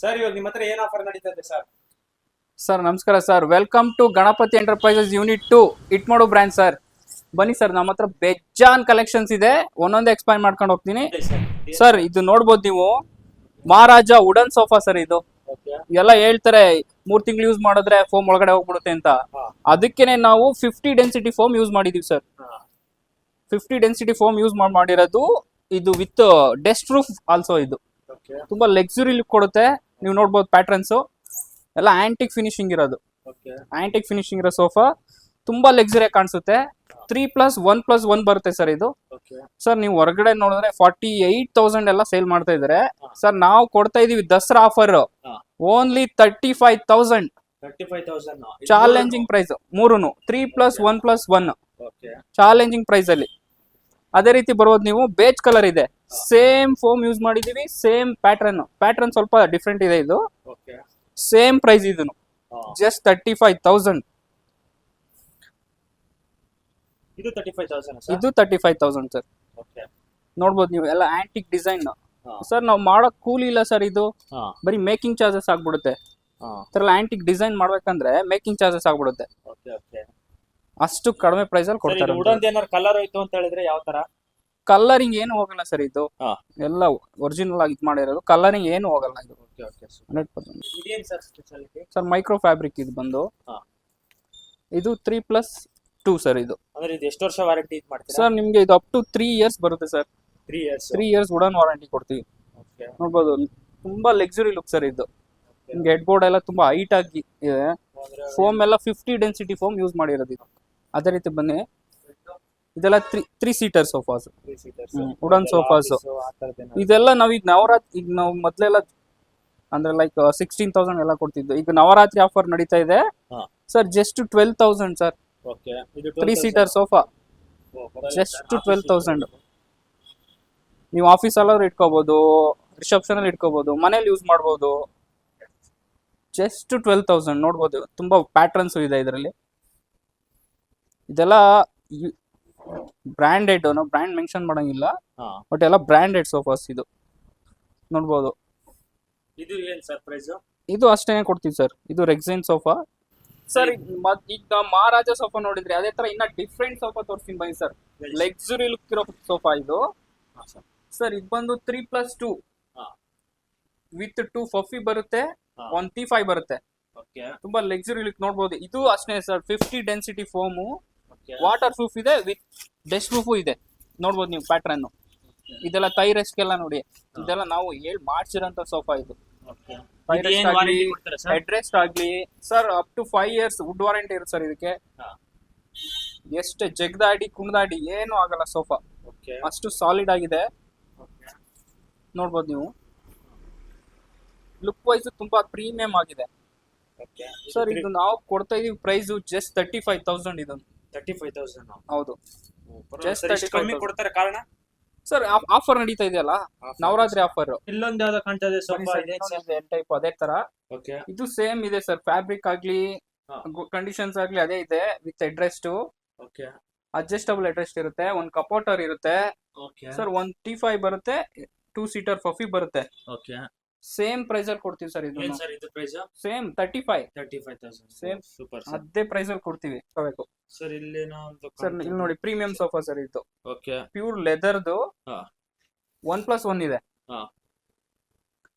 Sir ಇವಾಗ ನಿಮ್ಮ ಹತ್ರ ಏನ್ ಆಫರ್ ನಡೀತಾ ಇದೆ ಸರ್ ಸರ್ ನಮಸ್ಕಾರ sir welcome to Ganapati enterprises unit to it ಮಾಡೋ ಬ್ರ್ಯಾಂಡ್ ಸರ್ ಬನ್ನಿ ಸರ್ ನಮ್ಮ ಹತ್ರ ಬೆಜ್ಜಾನ್ ಕಲೆಕ್ಷನ್ಸ್ ಇದೆ. ಒಂದೊಂದೇ ಎಕ್ಸ್ಪ್ಲೈನ್ ಮಾಡ್ಕೊಂಡು ಹೋಗ್ತೀನಿ. ಸರ್ ಇದು ನೋಡ್ಬೋದು ನೀವು. ಮಹಾರಾಜ ವುಡನ್ ಸೋಫಾ ಸರ್ ಇದು. ಎಲ್ಲ ಹೇಳ್ತಾರೆ ಮೂರ್ ತಿಂಗಳು ಯೂಸ್ ಮಾಡಿದ್ರೆ ಫೋಮ್ ಒಳಗಡೆ ಹೋಗ್ಬಿಡುತ್ತೆ ಅಂತ. ಅದಕ್ಕೆ ಅದಕ್ಕೇನೆ ನಾವು ಫಿಫ್ಟಿ ಡೆನ್ಸಿಟಿ ಫೋಮ್ ಯೂಸ್ ಮಾಡಿದೀವಿ sir fifty density foam use ಮಾಡಿ ಮಾಡಿರೋದು ಇದು ವಿತ್ ಡೆಸ್ಟ್ ಪ್ರೂಫ್ ಆಲ್ಸೋ ಇದು. ತುಂಬಾ ಲಕ್ಸುರಿ ಲುಕ್ ಕೊಡುತ್ತೆ. ನೀವು ನೋಡ್ಬೋದು ಪ್ಯಾಟ್ರನ್ಸು ಎಲ್ಲ ಆಂಟಿಕ್ ಫಿನಿಶಿಂಗ್ ಇರೋದು. ಆಂಟಿಕ್ ಫಿನಿಶಿಂಗ್ ಇರೋ ಸೋಫಾ ತುಂಬಾ ಲಕ್ಸುರಿ ಕಾಣಿಸುತ್ತೆ. Three plus one plus one ಬರುತ್ತೆ ಸರ್ ಇದು. ಸರ್ ನೀವು ಹೊರಗಡೆ ನೋಡಿದ್ರೆ ಫಾರ್ಟಿ ಏಟ್ ತೌಸಂಡ್ ಎಲ್ಲ ಸೇಲ್ ಮಾಡ್ತಾ ಇದಾರೆ. ಸರ್ ನಾವು ಕೊಡ್ತಾ ಇದೀವಿ Dasara offer only thirty five thousand challenging price ಮೂರುನು? Three plus one plus one challenging price ಅಲ್ಲಿ. ಅದೇ ರೀತಿ ಬರೋದು ನೀವು ಬೇಜ್ ಕಲರ್ ಇದೆ. ಸೇಮ್ ಫೋಮ್ ಯೂಸ್ ಮಾಡಿದೀವಿ ಸೇಮ್ ಪ್ಯಾಟರ್ನ್ ಪ್ಯಾಟರ್ನ್ ಸ್ವಲ್ಪ ಡಿಫ್ರೆಂಟ್ ಇದೆ ಇದು. ಸೇಮ್ ಪ್ರೈಸ್ ಇದನ್ನು ಜಸ್ಟ್ ತರ್ಟಿ ಫೈವ್ ತೌಸಂಡ್ ಇದು ತರ್ಟಿ ಫೈವ್ ತೌಸಂಡ್ ಸರ್. ನೋಡ್ಬೋದು ನೀವು ಎಲ್ಲ ಆಂಟಿಕ್ ಡಿಸೈನ್ ಸರ್ ನಾವು ಮಾಡೋಕ್ ಕೂಲಿ ಇಲ್ಲ ಸರ್ ಇದು. ಬರೀ ಮೇಕಿಂಗ್ ಚಾರ್ಜಸ್ ಆಗ್ಬಿಡುತ್ತೆ. ಆಂಟಿಕ್ ಡಿಸೈನ್ ಮಾಡ್ಬೇಕಂದ್ರೆ ಮೇಕಿಂಗ್ ಚಾರ್ಜಸ್ ಆಗ್ಬಿಡುತ್ತೆ. ಅಷ್ಟು ಕಡಿಮೆ ಪ್ರೈಸ್ ಅಲ್ಲಿ ಕೊಡ್ತಾರೆ ಕಲರ್ ಹೋಯ್ತು ಅಂತ ಹೇಳಿದ್ರೆ ಯಾವ ತರ ಕಲರಿಂಗ್ ಏನು ಹೋಗಲ್ಲ ಸರ್ ಇದು. ಹಾ. ಎಲ್ಲ ಒರಿಜಿನಲ್ ಆಗಿ ಇದ್ ಮಾಡಿರೋದು. ಕಲರಿಂಗ್ ಏನು ಹೋಗಲ್ಲ ಇದು. ಓಕೆ ಓಕೆ ಹಂಡ್ರೆಡ್ ಪರ್ಸೆಂಟ್ ಇದೇನ್ sir speciality sir micro fabric ಇದು ಬಂದು. ಹಾ. ಇದು ತ್ರೀ ಪ್ಲಸ್ ಟೂ ಸರ್ ಇದು. ಅಂದ್ರೆ ಇದು ಎಷ್ಟು ವರ್ಷ ವಾರಂಟಿ ಇದು ಮಾಡ್ತೀರಾ? ಸರ್ ನಿಮ್ಗೆ ಇದು ಅಪ್ ಟು ತ್ರೀ ಇಯರ್ಸ್ ಬರುತ್ತೆ sir three years three years wooden warranty ಕೊಡ್ತೀವಿ. ಓಕೆ ನೋಡ್ಬೋದು. ತುಂಬಾ ಲಕ್ಸುರಿ ಲುಕ್ ಸರ್ ಇದು. ನಿಮ್ಗೆ ಹೆಡ್ ಬೋರ್ಡ್ ಎಲ್ಲ ತುಂಬಾ ಹೈಟ್ ಆಗಿ ಇದೆ. ಫೋಮ್ ಎಲ್ಲ ಫಿಫ್ಟಿ ಡೆನ್ಸಿಟಿ ಫೋಮ್ ಯೂಸ್ ಮಾಡಿರೋದು ಇದು. ಅದೇ ರೀತಿ ಬನ್ನಿ. ಇದೆಲ್ಲ three three seater sofas wooden sofas ಇದೆಲ್ಲ ನಾವ್ ಈಗ ನವರಾತ್ರಿ ಈಗ ನಾವು ಮೊದ್ಲೆಲ್ಲ ಅಂದ್ರೆ ಲೈಕ್ ಸಿಕ್ಸ್ಟೀನ್ ತೌಸಂಡ್ ಎಲ್ಲ ಕೊಡ್ತಿದ್ದು. ಈಗ ನವರಾತ್ರಿ ಆಫರ್ ನಡೀತಾ ಇದೆ. Sir just twelve thousand sir three seater sofa just twelve thousand ನೀವು ಆಫೀಸ್ ಅಲ್ಲಾದ್ರೂ ಇಟ್ಕೋಬಹುದು ರಿಸೆಪ್ಷನ್ ಅಲ್ಲಿ ಇಟ್ಕೋಬಹುದು ಮನೇಲಿ ಯೂಸ್ ಮಾಡ್ಬೋದು. ಜಸ್ಟ್ ಟ್ವೆಲ್ ತೌಸಂಡ್ ನೋಡ್ಬೋದು ತುಂಬಾ ಪ್ಯಾಟ್ರನ್ಸ್ ಇದೆ ಇದರಲ್ಲಿ. ಇದೆಲ್ಲ ಬ್ರ್ಯಾಂಡೆಡ್ ನಾವು ಬ್ರ್ಯಾಂಡ್ ಮೆನ್ಷನ್ ಮಾಡಂಗಿಲ್ಲ. ಹಾ. ಬಟ್ ಎಲ್ಲ ಬ್ರ್ಯಾಂಡೆಡ್ ಸೋಫಾಸ್ ಇದು. ನೋಡ್ಬೋದು. ಇದು ಏನು ಸರ್ ಪ್ರೈಸ್? ಇದು ಅಷ್ಟೇನೆ ಕೊಡ್ತೀವಿ ಸರ್. ಇದು ರೆಕ್ಸೈನ್ ಸೋಫಾ. ಸರ್ ಈಗ ಮಹಾರಾಜ ಸೋಫಾ ನೋಡಿದ್ರೆ ಅದೇ ತರ ಇನ್ನ ಡಿಫ್ರೆಂಟ್ ಸೋಫಾ ತೋರಿಸ್ತೀನಿ ಬನ್ನಿ ಸರ್. ಲಕ್ಸುರಿ ಲುಕ್ ಇರೋ ಸೋಫಾ ಇದು. ಸರ್. ಇದು ಬಂದು ತ್ರೀ ಪ್ಲಸ್ ಟೂ ಹಾ. ವಿತ್ ಟೂ ಫಫಿ ಬರುತ್ತೆ ಹಾ. ಒನ್ ಟಿ ಫೈವ್ ಬರುತ್ತೆ. ಓಕೆ. ತುಂಬಾ ಲಕ್ಸುರಿ ಲುಕ್ ನೋಡ್ಬೋದು. ಇದು ಅಷ್ಟೇ sir fifty density foam water proof ಇದೆ ವಿತ್ ಡಸ್ಟ್ ಪ್ರೂಫು ಇದೆ. ನೋಡ್ಬೋದು ನೀವು ಪ್ಯಾಟ್ರನ್ ಇದೆಲ್ಲ ತೈ ರೆಸ್ಕೆಲ್ಲ ನೋಡಿ. ಇದೆಲ್ಲ ನಾವು ಹೇಳಿ ಮಾಡ್ಸಿರೋಂಥ ಸೋಫಾ ಇದು. ಅಡ್ರೆಸ್ಟ್ ಆಗ್ಲಿ, ಸರ್ ಹೆಡ್ ರೆಸ್ಟ್ ಆಗ್ಲಿ sir up to five years wood warranty ಇರುತ್ತೆ ಸರ್ ಇದಕ್ಕೆ. ಎಷ್ಟು ಜಗ್ದಾಡಿ ಕುಣ್ದಾಡಿ ಏನು ಆಗಲ್ಲ ಸೋಫಾ ಅಷ್ಟು ಸಾಲಿಡ್ ಆಗಿದೆ. ನೋಡ್ಬೋದು ನೀವು. ಲುಕ್ ವೈಸ್ ತುಂಬಾ ಪ್ರೀಮಿಯಂ ಆಗಿದೆ. ಸರ್ ಇದು ನಾವು ಕೊಡ್ತಾ ಇದೀವಿ price just thirty five thousand ಇದೊಂದು. ತರ್ಟಿ ಫೈವ್ ತೌಸಂಡ್ ಹೌದು Just ಸರ್ 35,000. ಕಮ್ಮಿ ಕೊಡ್ತಾರೆ ಕಾರಣ? ಸರ್ ಆಫರ್ ನಡೀತಾ ಇದೆಯಲ್ಲ? ನವರಾತ್ರಿ ಆಫರ್. ಇಲ್ಲೊಂದು ಯಾವ್ದೋ ಕಾಣ್ತಾ ಇದೆ ಸೋಫಾ ಇದೆ. ಟೈಪ್ ಅದೇ ತರ. ಓಕೆ ಇದು ಸೇಮ್ ಇದೆ ಸರ್ ಫ್ಯಾಬ್ರಿಕ್ ಆಗ್ಲಿ ಹಾ. ಕಂಡೀಷನ್ಸ್ ಆಗ್ಲಿ ಅದೇ ಇದೆ with armrest okay adjustable armrest ಇರುತ್ತೆ ಒಂದ್ ಕಪೋಟರ್ ಇರುತ್ತೆ. Okay sir one T five ಬರುತ್ತೆ ಟೂ ಸೀಟರ್ ಫಫಿ ಬರುತ್ತೆ. ಓಕೆ ಸೇಮ್ ಪ್ರೈಸ್ ಅಲ್ಲಿ ಕೊಡ್ತೀವಿ ಸರ್ ಇದು ಏನ್ ಸರ್ ಇದು price same thirty five thirty five thousand Same. Super sir ಅದೇ ಪ್ರೈಸ್ ಅಲ್ಲಿ ಕೊಡ್ತೀವಿ ತಗೋಬೇಕು. ಸರ್ ಇಲ್ಲೇನೋ ಸರ್ ಇಲ್ಲಿ ನೋಡಿ ಪ್ರೀಮಿಯಂ ಸೋಫಾ ಸರ್ ಇದು. ಓಕೆ. ಪ್ಯೂರ್ ಲೆದರ್ದು. ಒನ್ ಪ್ಲಸ್ ಒನ್ ಇದೆ.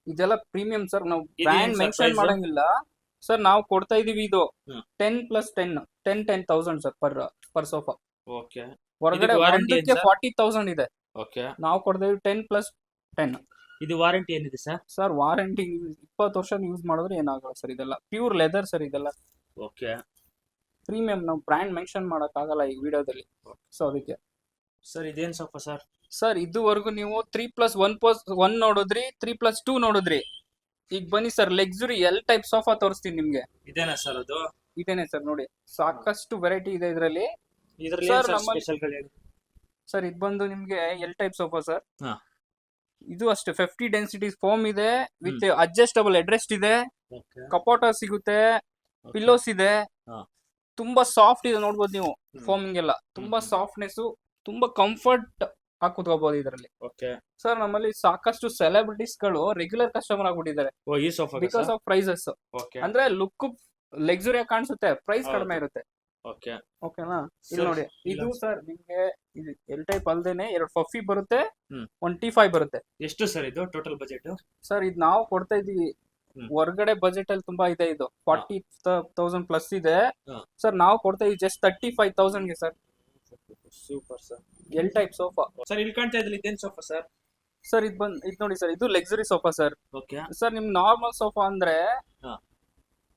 ಇದೆಲ್ಲ ಪ್ರೀಮಿಯಂ ಸರ್ ನಾವು ಬ್ರ್ಯಾಂಡ್ ಮೆನ್ಷನ್ ಮಾಡಂಗಿಲ್ಲ. ಸರ್ ನಾವು ಕೊಡ್ತಾ ಇದೀವಿ ಇದು. Ten plus ten ten ten thousand sir per per sofa. Okay. ಹೊರಗಡೆ ವಾರಂಟಿಗೆ ಫಾರ್ಟಿ ತೌಸಂಡ್ ಇದೆ. ಓಕೆ. ನಾವು ಕೊಡ್ತಾ ಇದೀವಿ ಟೆನ್ ಪ್ಲಸ್ ಟೆನ್. ಇದು ವಾರಂಟಿ ಏನಿದೆ ಸರ್? ಸರ್ ವಾರಂಟಿ ಇಪ್ಪತ್ತು ವರ್ಷ ಯೂಸ್ ಮಾಡಿದ್ರೆ ಏನಾಗಲ್ಲ ಸರ್ ಇದೆಲ್ಲ. ಪ್ಯೂರ್ ಲೆದರ್ ಸರ್ ಇದೆಲ್ಲ. ಓಕೆ. ಪ್ರೀಮಿಯಂ ನಾವು ಬ್ರ್ಯಾಂಡ್ ಮೆನ್ಷನ್ ಆಗಲ್ಲ ಈ ವಿಡಿಯೋದಲ್ಲಿ. ಸೊ ಅದಕ್ಕೆ. ಸರ್ ಇದೇನು ಸ್ವಲ್ಪ ಸರ್? ಸರ್ ಇದುವರೆಗೂ ನೀವು three plus one plus one ನೋಡಿದ್ರಿ ತ್ರೀ ಪ್ಲಸ್ ಟೂ ನೋಡಿದ್ರಿ. ಈಗ ಬನ್ನಿ sir luxury L type sofa ತೋರಿಸ್ತೀನಿ ನಿಮ್ಗೆ. ಇದೇನಾ ಸರ್ ಅದು? ಇದೇನೆ ಸರ್ ನೋಡಿ. ಸಾಕಷ್ಟು ವೆರೈಟಿ ಇದೆ ಇದರಲ್ಲಿ. ಸರ್ ನಮ್ಮಲ್ಲಿ- ಇದು ಬಂದು ನಿಮ್ಗೆ ಎಲ್ ಟೈಪ್ ಸೋಫಾ ಸರ್. ಹಾ. ಇದು ಅಷ್ಟೇ ಫಿಫ್ಟಿ ಡೆನ್ಸಿಟಿ ಫೋಮ್ ಇದೆ ವಿತ್ ಅಡ್ಜಸ್ಟಬಲ್ ಅಡ್ರೆಸ್ಟ್ ಇದೆ ಕಪೋಟ ಸಿಗುತ್ತೆ ಪಿಲ್ಲೋಸ್ ಇದೆ. ತುಂಬಾ ಸಾಫ್ಟ್ ಇದೆ ನೋಡ್ಬೋದು ನೀವು ಫೋಮಿಂಗ್ ಎಲ್ಲ. ತುಂಬಾ. ಸಾಫ್ಟ್ನೆಸ್ ತುಂಬಾ ಕಂಫರ್ಟ್ ಹಾಕಿ ಕುತ್ಕೋಬಹುದು ಇದರಲ್ಲಿ. ಓಕೆ. ಸರ್ ನಮ್ಮಲ್ಲಿ ಸಾಕಷ್ಟು ಸೆಲೆಬ್ರಿಟೀಸ್ಗಳು ರೆಗ್ಯುಲರ್ ಕಸ್ಟಮರ್ ಆಗ್ಬಿಟ್ಟಿದ್ದಾರೆ. ಓ ಈ sofa because of prices okay. ಅಂದ್ರೆ ಲುಕ್ ಲಕ್ಸುರಿ ಕಾಣಿಸುತ್ತೆ ಪ್ರೈಸ್ ಕಡಿಮೆ ಇರುತ್ತೆ. ಓಕೆ. ಓಕೆನಾ? ಇಲ್ಲಿ ನೋಡಿ ಇದು ಸರ್ ನಿಮ್ಗೆ ಇದು ಎಲ್ ಟೈಪ್ ಅಲ್ದೇನೆ ಎರಡು ಫಫಿ ಬರುತ್ತೆ. ಒನ್ ಟಿ ಫೈವ್ ಬರುತ್ತೆ. ಎಷ್ಟು ಸರ್ ಇದು ಟೋಟಲ್ ಬಜೆಟ್ ಸರ್ ಇದು ನಾವು ಕೊಡ್ತಾ ಇದೀವಿ. ಹೊರಗಡೆ ಬಜೆಟ್ ಅಲ್ಲಿ ತುಂಬಾ ಇದೆ ಇದು. ಫಾರ್ಟಿ ತೌಸಂಡ್ ಪ್ಲಸ್ ಇದೆ. ಸರ್ ನಾವು ಕೊಡ್ತಾ ಇದೀವಿ just thirty five ತೌಸಂಡ್ಗೆ sir super sir L type sofa sir ಇಲ್ಲಿ ಕಾಣ್ತಾ ಇದ್ರಲ್ಲಿ ಇದೇನ್ ಸೋಫಾ ಸರ್ ಸರ್ ಇದು ಬಂದ್ ಇದು ನೋಡಿ ಸರ್ ಇದು luxury sofa sir okay sir ನಿಮ್ ನಾರ್ಮಲ್ ಸೋಫಾ ಅಂದ್ರೆ.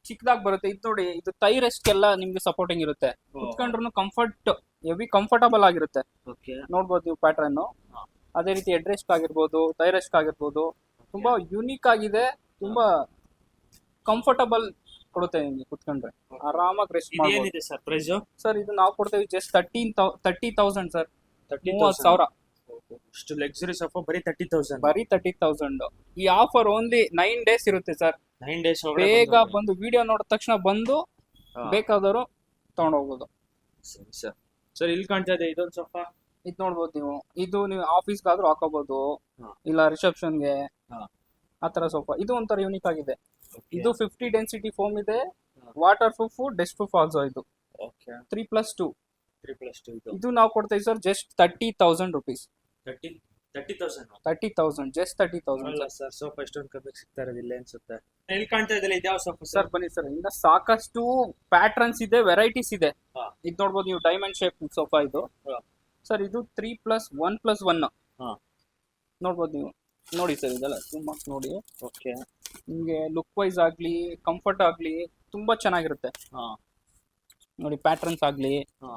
ಚಿಕ್ಕದಾಗಿ ಬರುತ್ತೆ. ಇದು ನೋಡಿ ಇದು ತೈ ರೆಸ್ಟ್ಗೆಲ್ಲ ನಿಮ್ಗೆ ಸಪೋರ್ಟಿಂಗ್ ಇರುತ್ತೆ. ಕುತ್ಕೊಂಡ್ರು ಕಂಫರ್ಟ್ ಹೆವಿ ಕಂಫರ್ಟಬಲ್ ಆಗಿರುತ್ತೆ. ನೋಡ್ಬೋದು ನೀವು ಪ್ಯಾಟ್ರನ್ ಅದೇ ರೀತಿ ಎಡ್ರೆಸ್ಟ್ ಆಗಿರ್ಬೋದು ತೈ ರೆಸ್ಟ್ ಆಗಿರ್ಬೋದು. ತುಂಬಾ ಯುನೀಕ್ ಆಗಿದೆ. ತುಂಬಾ ಕಂಫರ್ಟಬಲ್ ಕೊಡುತ್ತೆ ನಿಮ್ಗೆ ಕುತ್ಕೊಂಡ್ರೆ. ಆರಾಮಾಗಿ ರೆಸ್ಟ್ ಮಾಡಿ ಇದೇನಿದೆ ಸರ್ ಪ್ರೈಸ್ ಸರ್ ಇದು ನಾವು ಕೊಡ್ತೇವೆ just thirteen thirty thousand sir thirty ಮೂವತ್ತು ಸಾವಿರ. ಇಷ್ಟು ಲಕ್ಸುರಿ ಸೋಫಾ ಬರೀ ತರ್ಟಿ ತೌಸಂಡ್ ಬರೀ ತರ್ಟಿ ತೌಸಂಡ್ ಈ ಆಫರ್ ಓನ್ಲಿ ನೈನ್ ಡೇಸ್ ಇರುತ್ತೆ ಸರ್ ನೈನ್ ಡೇಸ್ ಬೇಗ ಬಂದು ವಿಡಿಯೋ ನೋಡಿದ ತಕ್ಷಣ ಬಂದು ಬೇಕಾದವರು ತಗೊಂಡೋಗ್ಬೋದು. ಸರಿ ಸರ್ ಸರ್ ಇಲ್ಲಿ ಕಾಣ್ತಾ ಇದೆ ಇದೊಂದು ಸೋಫಾ ಇದು ನೋಡ್ಬೋದು ನೀವು. ಇದು ನೀವು ಆಫೀಸ್ಗಾದ್ರೂ ಹಾಕೋಬಹುದು. ಇಲ್ಲ ರಿಸೆಪ್ಷನ್ಗೆ. ಆ ತರ ಸೋಫಾ ಇದು ಒಂಥರ ಯೂನಿಕ್ ಆಗಿದೆ. ಇದು ಫಿಫ್ಟಿ ಡೆನ್ಸಿಟಿ ಫೋಮ್ ಇದೆ. Water proof dust proof also ಇದು three plus two three plus two ಇದು. ನಾವು ಕೊಡ್ತೀವಿ sir just thirty thousand rupees thirty thirty thousand thirty thousand just thirty thousand sir sofa ಎಷ್ಟೊಂದು ಕಮ್ಮಿ ಸಿಗ್ತಾ ಅನ್ಸುತ್ತೆ. ಕಾಣ್ತಾ ಇದೆಲ್ಲ ಇದ್ಯಾವ ಸೋಫಾ ಸರ್ ಬನ್ನಿ ಸರ್ ಇನ್ನ ಸಾಕಷ್ಟು ಪ್ಯಾಟ್ರನ್ಸ್ ಇದೆ ವೆರೈಟೀಸ್ ಇದೆ. ಇದು ನೋಡ್ಬೋದು ನೀವು ಡೈಮಂಡ್ ಶೇಪ್ ಸೋಫಾ ಇದು. ಸರ್ ಇದು three plus one plus one ಹಾ. ನೋಡ್ಬೋದು ನೀವು. ನೋಡಿ ಸರ್ ಇದೆಲ್ಲ ತುಂಬಾ ನೋಡಿ. ಓಕೆ ನಿಮಗೆ ಲುಕ್ ವೈಸ್ ಆಗಲಿ ಕಂಫರ್ಟ್ ಆಗಲಿ ತುಂಬಾ ಚೆನ್ನಾಗಿರುತ್ತೆ. ಹಾ. ನೋಡಿ ಪ್ಯಾಟ್ರನ್ಸ್ ಆಗಲಿ ಹಾ.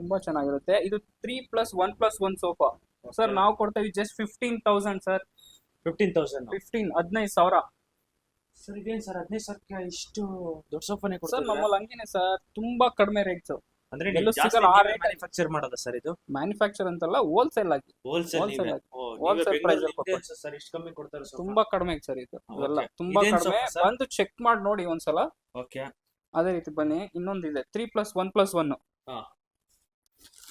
ತುಂಬಾ ಚೆನ್ನಾಗಿರುತ್ತೆ. ಇದು three plus one plus one sofa sir ನಾವು ಕೊಡ್ತೇವೆ just fifteen thousand sir fifteen thousand fifteen ಹದಿನೈದು ಸಾವಿರ. ಸರ್ ಇದೇನು ಸರ್ ಹದಿನೈದು ಸಾವಿರಕ್ಕೆ ಇಷ್ಟು ದೊಡ್ಡ ಸೋಫಾನೇ ಸರ್ ಕೊಡ್ತಾರೆ ನಮ್ಮಲ್ಲಿ ಹಂಗೇನೆ ಸರ್ ತುಂಬಾ ಕಡಿಮೆ ರೇಟ್ಸ್ ಅಂದ್ರೆ ಎಲ್ಲೂ ಸಿಗಲ್ಲ, ಆ rate. ಮ್ಯಾನುಫ್ಯಾಕ್ಚರ್ ಮಾಡೋದಾ ಸರ್ ಇದು? ಮ್ಯಾನುಫ್ಯಾಕ್ಚರ್ ಅಂತಲ್ಲ ಹೋಲ್ಸೇಲ್ ಆಗಿ. Wholesale ಆಗಿ. Wholesale price ಅಲ್ಲಿ ಕೊಡ್ತಾರೆ. ಸರ್ ಇಷ್ಟು ಕಮ್ಮಿ ಕೊಡ್ತಾರೆ ತುಂಬಾ ಕಡಿಮೆ ಸರ್ ಇದು. ಎಲ್ಲ ಇವೆಲ್ಲ ತುಂಬಾ ಇದೇನ್ ಕಡಿಮೆ. sofa, sir? ಬಂದು ಚೆಕ್ ಮಾಡಿ ನೋಡಿ ಒಂದ್ಸಲ. ಓಕೆ ಅದೇ ರೀತಿ ಬನ್ನಿ ಇನ್ನೊಂದಿದೆ three plus one plus one ಹಾ.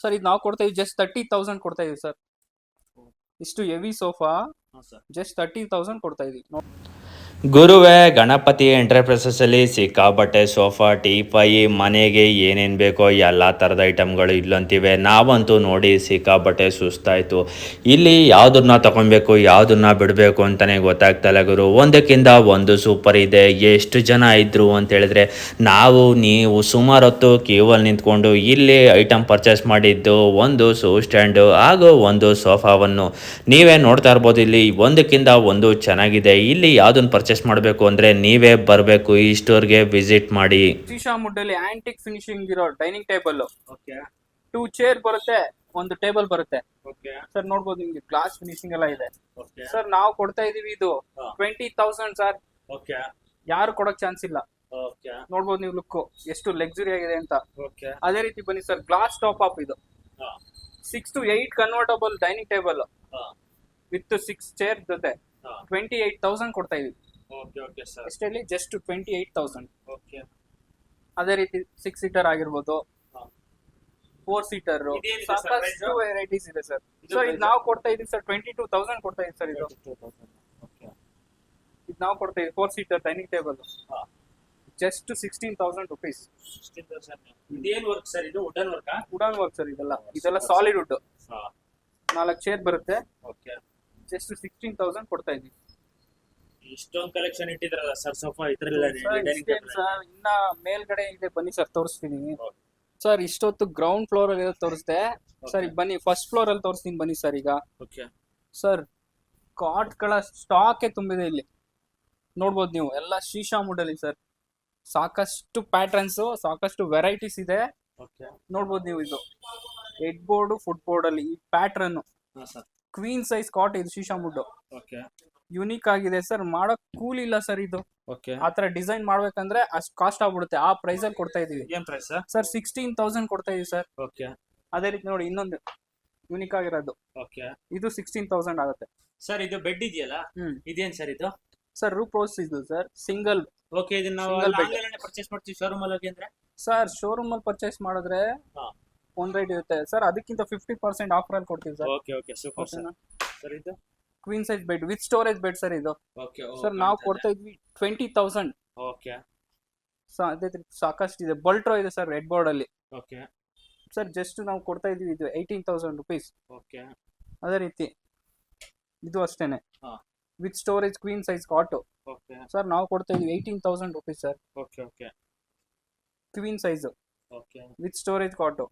ಸರ್ ಇದು ನಾವು ಕೊಡ್ತಾ ಇದ್ದೀವಿ ಜಸ್ಟ್ ತರ್ಟಿ ತೌಸಂಡ್ ಕೊಡ್ತಾ ಇದೀವಿ ಸರ್ ಇಷ್ಟು ಹೆವಿ ಸೋಫಾ ಹಾ ಸರ್ ಜಸ್ಟ್ ತರ್ಟಿ ತೌಸಂಡ್ ಕೊಡ್ತಾ ಇದೀವಿ. ನೋಡಿ ಗುರುವೇ, ಗಣಪತಿ ಎಂಟರ್ಪ್ರೈಸಸ್ಸಲ್ಲಿ ಸಿಕ್ಕಾಪಟ್ಟೆ ಸೋಫಾ ಟೀಪೈ ಮನೆಗೆ ಏನೇನು ಬೇಕೋ ಎಲ್ಲ ಥರದ ಐಟಮ್ಗಳು ಇಲ್ಲಂತಿವೆ. ನಾವಂತೂ ನೋಡಿ ಸಿಕ್ಕಾಪಟ್ಟೆ ಸುಸ್ತಾಯಿತು. ಇಲ್ಲಿ ಯಾವುದನ್ನ ತಗೊಬೇಕು, ಯಾವುದನ್ನ ಬಿಡಬೇಕು ಅಂತಲೇ ಗೊತ್ತಾಗ್ತಲ್ಲ ಗುರು. ಒಂದಕ್ಕಿಂತ ಒಂದು ಸೂಪರ್ ಇದೆ. ಎಷ್ಟು ಜನ ಇದ್ರು ಅಂತ ಹೇಳಿದ್ರೆ, ನಾವು, ನೀವು ಸುಮಾರು ಹೊತ್ತು ಕ್ಯೂವಲ್ಲಿ ನಿಂತ್ಕೊಂಡು ಇಲ್ಲಿ ಐಟಮ್ ಪರ್ಚೇಸ್ ಮಾಡಿದ್ದು ಒಂದು ಸೂ ಸ್ಟ್ಯಾಂಡು ಹಾಗೂ ಒಂದು ಸೋಫಾವನ್ನು ನೀವೇ ನೋಡ್ತಾ ಇರ್ಬೋದು ಇಲ್ಲಿ ಒಂದಕ್ಕಿಂತ ಒಂದು ಚೆನ್ನಾಗಿದೆ. ಇಲ್ಲಿ ಯಾವುದನ್ನು ಪರ್ಚೇಸ್ ಮಾಡಬೇಕು ಅಂದ್ರೆ ನೀವೇ ಬರಬೇಕು ಈ ಸ್ಟೋರ್ಗೆ ವಿಸಿಟ್ ಮಾಡಿ. ಶೀಶಾ ಮುಡ್ಡಲ್ಲಿ ಆಂಟಿಕ್ ಫಿನಿಶಿಂಗ್ ಇರೋ dining table okay two chair ಬರುತ್ತೆ ಒಂದು ಟೇಬಲ್ ಬರುತ್ತೆ. ಓಕೆ ಸರ್ ನೋಡ್ಬೋದು ನಿಮ್ಗೆ ಗ್ಲಾಸ್ ಫಿನಿಶಿಂಗ್ ಎಲ್ಲ ಇದೆ. ಓಕೆ ಸರ್ ನಾವು ಕೊಡ್ತಾ ಇದೀವಿ ಇದು ಹಾ. ಟ್ವೆಂಟಿ ತೌಸಂಡ್ ಸರ್ ಓಕೆ ಯಾರು ಕೊಡಕ್ ಚಾನ್ಸ್ ಇಲ್ಲ. ಓಕೆ ನೋಡ್ಬೋದು ನೀವು ಲುಕ್ ಎಷ್ಟು ಲಕ್ಸುರಿ ಆಗಿದೆ ಅಂತ. ಓಕೆ ಅದೇ ರೀತಿ ಬನ್ನಿ ಸರ್ ಗ್ಲಾಸ್ ಟಾಪ್ ಆಫ್ ಇದು. ಹಾ. Six to eight convertible dining table ಹಾ. ವಿತ್ ಸಿಕ್ಸ್ ಚೇರ್ ಜೊತೆ ಹಾ. ಟ್ವೆಂಟಿ ಏಟ್ ತೌಸಂಡ್ ಕೊಡ್ತಾ ಇದೀವಿ. Okay okay sir ಎಷ್ಟರಲ್ಲಿ just twenty eight thousand okay ಅದೇ ರೀತಿ ಸಿಕ್ಸ್ ಸೀಟರ್ ಆಗಿರ್ಬೋದು. ಫೋರ್ ಸೀಟರ್ ಇದೇನಿದೆ sir? ಸಾಕಷ್ಟು price? ವೆರೈಟೀಸ್ ಇದೆ ಸರ್ ಇದು ಸರ್ ಇದು price? ನಾವು ಕೊಡ್ತಾ ಇದೀವಿ ಸರ್ ಟ್ವೆಂಟಿ ಟೂ ತೌಸಂಡ್ ಕೊಡ್ತಾ ಇದೀವಿ ಸರ್ ಇದು. ಓಕೆ ಇದು ನಾವು ಕೊಡ್ತಾ ಇದೀವಿ ಫೋರ್ ಸೀಟರ್ ಡೈನಿಂಗ್ ಟೇಬಲ್ ಹಾ. Just sixteen thousand rupees sixteen thousand ಇದೇನು ವರ್ಕ್ ಸರ್ ಇದು? ವುಡನ್ ವರ್ಕಾ ವುಡನ್ ವರ್ಕ್ ಸರ್ ಇದೆಲ್ಲ. ಇದೆಲ್ಲ ಸಾಲಿಡ್ ವುಡ್ ಹಾ. ನಾಲ್ಕು ಚೇರ್ ಬರುತ್ತೆ. ಓಕೆ ಜಸ್ಟ್ ಸಿಕ್ಸ್ಟೀನ್ ತೌಸಂಡ್ ಕೊಡ್ತಾ ಇದೀವಿ. ಇಷ್ಟೊಂದು ಕಲೆಕ್ಷನ್ ಇಟ್ಟಿದ್ರಲ್ಲ ಸರ್ ಸೋಫಾ ಇದ್ರಲ್ಲ ಸರ್, ಇನ್ನ ಮೇಲ್ಗಡೆ ಇದೆ ಬನ್ನಿ ಸರ್ ತೋರಿಸ್ತೀನಿ. ಸರ್ ಇಷ್ಟೊತ್ತು ಗ್ರೌಂಡ್ ಫ್ಲೋರ್ ಅಲ್ಲಿ ತೋರಿಸ್ದೆ. ಸರ್ ಈಗ ಬನ್ನಿ ಫಸ್ಟ್ ಫ್ಲೋರ್ ಅಲ್ಲಿ ತೋರಿಸ್ತೀನಿ ಬನ್ನಿ ಸರ್ ಈಗ. ಓಕೆ ಸರ್ ಕಾಟ್ಗಳ ಸ್ಟಾಕ್ ತುಂಬಿದೆ ಇಲ್ಲಿ. ನೋಡ್ಬೋದು ನೀವು ಎಲ್ಲ ಶೀಶಾ ಅಲ್ಲಿ ಸರ್ ಸಾಕಷ್ಟು ಪ್ಯಾಟರ್ನ್ಸ್ ಸಾಕಷ್ಟು ವೆರೈಟೀಸ್ ಇದೆ. ನೋಡ್ಬೋದು ನೀವು ಇದು. ಹೆಡ್ ಬೋರ್ಡ್ ಫುಟ್ ಬೋರ್ಡ್ ಅಲ್ಲಿ ಈ ಪ್ಯಾಟರ್ನ್ ಕ್ವೀನ್ ಸೈಜ್ ಕಾಟ್ ಇದು ಶೀಶಾ ಮುಡ್ಡು ಓಕೆ ಯುನೀಕ್ ಆಗಿದೆ ಸರ್. ಮಾಡಕ್ ಕೂಲ್ ಇಲ್ಲ ಸರ್ ಇದು. ಓಕೆ ಆತರ ಡಿಸೈನ್ ಮಾಡ್ಬೇಕಂದ್ರೆ ಅಷ್ಟು ಕಾಸ್ಟ್ ಆಗ್ಬಿಡುತ್ತೆ. ಆ ಪ್ರೈಸ್ ಅಲ್ಲಿ ಕೊಡ್ತಾ ಇದೀವಿ. ಏನ್ ಪ್ರೈಸ್ ಸರ್ ಸಿಕ್ಸ್ಟೀನ್ ತೌಸಂಡ್ ಕೊಡ್ತಾ ಇದೀವಿ ಸರ್. ಓಕೆ ಅದೇ ರೀತಿ ನೋಡಿ ಇನ್ನೊಂದು ಯುನೀಕ್ ಆಗಿರೋದು. ಓಕೆ ಇದು ಸಿಕ್ಸ್ಟೀನ್ ತೌಸಂಡ್ ಆಗುತ್ತೆ. ಸರ್ ಇದು ಬೆಡ್ ಇದೆಯಲ್ಲ? ಹ್ಮ್. ಇದೇನ್ ಸರ್ ಇದು? ಸರ್ ರೂಪ್ ರೋಸ್ ಇದು ಸರ್. ಸಿಂಗಲ್ ಓಕೆ ಇದನ್ನ ನಾವು Single bed. ಆನ್ಲೈನ್ ಪರ್ಚೇಸ್ ಮಾಡ್ತೀವಿ ಶೋರೂಮ್ ಅಲ್ಲಿ ಅಂದ್ರೆ? ಸರ್ ಶೋರೂಮ್ ಅಲ್ಲಿ ಪರ್ಚೇಸ್ ಮಾಡಿದ್ರೆ ಹಾ. ಒಂದ್ ರೇಟ್ ಇರುತ್ತೆ. ಸರ್ ಅದಕ್ಕಿಂತ ಫಿಫ್ಟಿ ಪರ್ಸೆಂಟ್ ಆಫರ್ ಅಲ್ಲಿ ಕೊಡ್ತೀವಿ sir. Okay okay super sir sir ಇದು? Queen size bed with storage bed sir ಇದು? ಸರ್ ನಾವು ಕೊಡ್ತಾ ಇದ್ವಿ ಟ್ವೆಂಟಿ ತೌಸಂಡ್ ಓಕೆ ಅದೇ ರೀತಿ ಸಾಕಷ್ಟು ಇದೆ. ಬಲ್ಟ್ರೋ ಇದೆ ಸರ್ ರೆಡ್ ಬೋರ್ಡ್ ಅಲ್ಲಿ. ಓಕೆ ಸರ್ ಜಸ್ಟ್ ನಾವು ಕೊಡ್ತಾ ಇದೀವಿ ಇದು ಏಯ್ಟೀನ್ ತೌಸಂಡ್ ರುಪೀಸ್ ಓಕೆ ಅದೇ ರೀತಿ. ಇದು ಅಷ್ಟೇನೆ. With storage queen size cot sir ನಾವು ಕೊಡ್ತಾ ಇದೀವಿ eighteen thousand rupees sir okay okay queen size with storage cot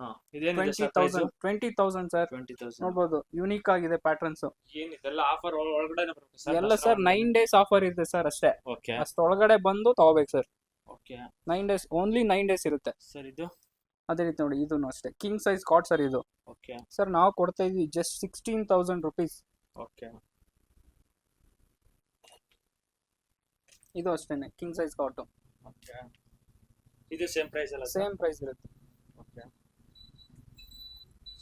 twenty price thousand twenty thousand sir twenty thousand ನೋಡ್ಬೋದು ಯುನೀಕ್ ಆಗಿದೆ ಪ್ಯಾಟರ್ನ್ಸ್ ಏನಿದೆಲ್ಲ ಆಫರ್ ಒಳಗಡೆ ಬರುತ್ತೆ ಸರ್ ಎಲ್ಲ ಸರ್ ನೈನ್ ಡೇಸ್ ಆಫರ್ ಇದೆ ಸರ್ ಅಷ್ಟೇ. ಓಕೆ ಅಷ್ಟೊಳಗಡೆ ಬಂದು ತಗೋಬೇಕು sir okay nine days only nine days ಇರುತ್ತೆ. ಸರ್ ಇದು? ಅದೇ ರೀತಿ ನೋಡಿ ಇದು ಅಷ್ಟೇ. ಕಿಂಗ್ ಸೈಜ್ ಕಾಟ್ ಸರ್ ಇದು. ಓಕೆ ಸರ್ ನಾವು ಕೊಡ್ತಾ ಇದೀವಿ just sixteen thousand rupees okay ಇದು ಅಷ್ಟೇನೆ ಕಿಂಗ್ ಸೈಜ್ ಕಾಟು ಓಕೆ ಇದು ಸೇಮ್ ಪ್ರೈಸ್ ಅಲ್ಲ ಸೇಮ್ ಪ್ರೈಸ್ ಇರುತ್ತೆ.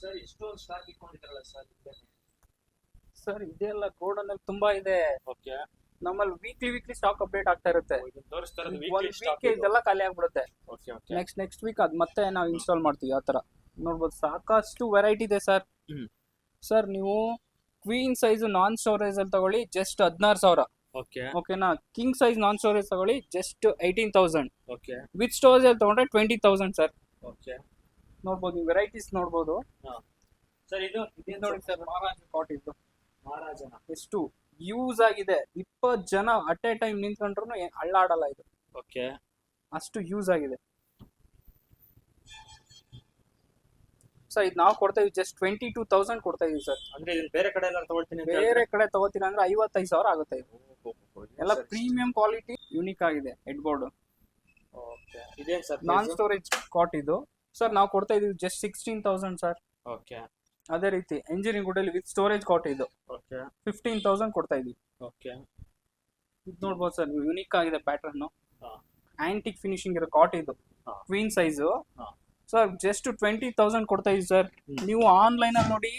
ಸರ್ ಇಷ್ಟೊಂದು ಸ್ಟಾಕ್ ಇಟ್ಕೊಂಡಿದ್ರಲ್ಲ ಸರ್ ಸರ್ ಇದೆಲ್ಲ ಗೋಡನ್ ತುಂಬಾ ಇದೆ. ಓಕೆ. ನಮ್ಮಲ್ಲಿ ವೀಕ್ಲಿ ವೀಕ್ಲಿ ಸ್ಟಾಕ್ ಅಪ್ಡೇಟ್ ಆಗ್ತಾ ಇರುತ್ತೆ. ಒಂದ್ ವೀಕ್ ಇದೆಲ್ಲ ಖಾಲಿ ಆಗ್ಬಿಡುತ್ತೆ. Okay okay. Next next week ಅದ್ ಮತ್ತೆ ನಾವು ಇನ್ಸ್ಟಾಲ್ ಮಾಡ್ತೀವಿ ಆ ತರ ನೋಡ್ಬೋದು ಸಾಕಷ್ಟು ವೆರೈಟಿ ಇದೆ ಸರ್. ಹ್ಮ್. ಸರ್ ನೀವು ಕ್ವೀನ್ ಸೈಜ್ ನಾನ್ ಸ್ಟೋರೇಜ್ ಅಲ್ಲಿ ತಗೊಳ್ಳಿ ಜಸ್ಟ್ ಹದಿನಾರು ಸಾವಿರ. ಓಕೆ. ಓಕೆನಾ ಕಿಂಗ್ ಸೈಜ್ ನಾನ್ ಸ್ಟೋರೇಜ್ ತಗೊಳ್ಳಿ just eighteen thousand okay. With storage ಅಲ್ಲಿ ತಗೊಂಡ್ರೆ ಟ್ವೆಂಟಿ ತೌಸಂಡ್ ಸರ್ ಓಕೆ. ನೋಡ್ಬೋದು ನೀವು ವೆರೈಟೀಸ್ ನೋಡ್ಬೋದು ಸರ್ ಇದು ಇದು ನೋಡಿ ಸರ್ ಮಹಾರಾಜ ಕಾಟ್ ಇದು. ಮಹಾರಾಜನ. ಎಷ್ಟು ಯೂಸ್ ಆಗಿದೆ. ಇಪ್ಪತ್ತು ಜನ ಅಟ್ ಎ ಟೈಮ್ ನಿಂತ್ಕೊಂಡ್ರು ಅಳ್ಳಾಡಲ್ಲ ಇದು. ಓಕೆ. ಅಷ್ಟು ಯೂಸ್ ಆಗಿದೆ. ಸರ್ ಇದು ನಾವು ಕೊಡ್ತಾ ಇದೀವಿ ಜಸ್ಟ್ ಟ್ವೆಂಟಿ ಟೂ ತೌಸಂಡ್ ಕೊಡ್ತಾ ಇದೀವಿ ಸರ್. ಅಂದ್ರೆ ಇದನ್ನ ಬೇರೆ ಕಡೆ ಎಲ್ಲ ತಗೊಳ್ತೀನಿ ಬೇರೆ ಕಡೆ ತಗೋತೀನಿ ಅಂದ್ರೆ ಐವತ್ತೈದು ಸಾವಿರ ಆಗುತ್ತೆ ಇದು. ಎಲ್ಲ ಪ್ರೀಮಿಯಂ ಕ್ವಾಲಿಟಿ ಯೂನಿಕ್ ಆಗಿದೆ ಹೆಡ್ ಬೋರ್ಡ್ ಓಕೆ. ಇದೇನ್ ಸರ್ ನಾನ್ ಸ್ಟೋರೇಜ್ ಕಾಟ್ ಇದು. ಸರ್ ನಾವು ಕೊಡ್ತಾ ಇದೀವಿ just sixteen thousand sir okay ಅದೇ ರೀತಿ ಇಂಜಿನಿಯರಿಂಗ್ ಗುಡಲ್ಲಿ ವಿತ್ ಸ್ಟೋರೇಜ್ ಕಾಟ್ ಇದು. ಓಕೆ ಫಿಫ್ಟೀನ್ ತೌಸಂಡ್ ಕೊಡ್ತಾ ಇದೀವಿ ಓಕೆ ಇದು ನೋಡ್ಬೋದು ಸರ್ ನೀವು ಯುನಿಕ್ ಆಗಿದೆ ಪ್ಯಾಟರ್ನು. ಆಂಟಿಕ್ ಫಿನಿಶಿಂಗ್ ಇರೋ ಕಾಟ್ ಇದು. Queen size sir just twenty thousand ಕೊಡ್ತಾ ಇದೀವಿ ಸರ್ ನೀವು ಆನ್ಲೈನ್ ಅಲ್ಲಿ ನೋಡಿ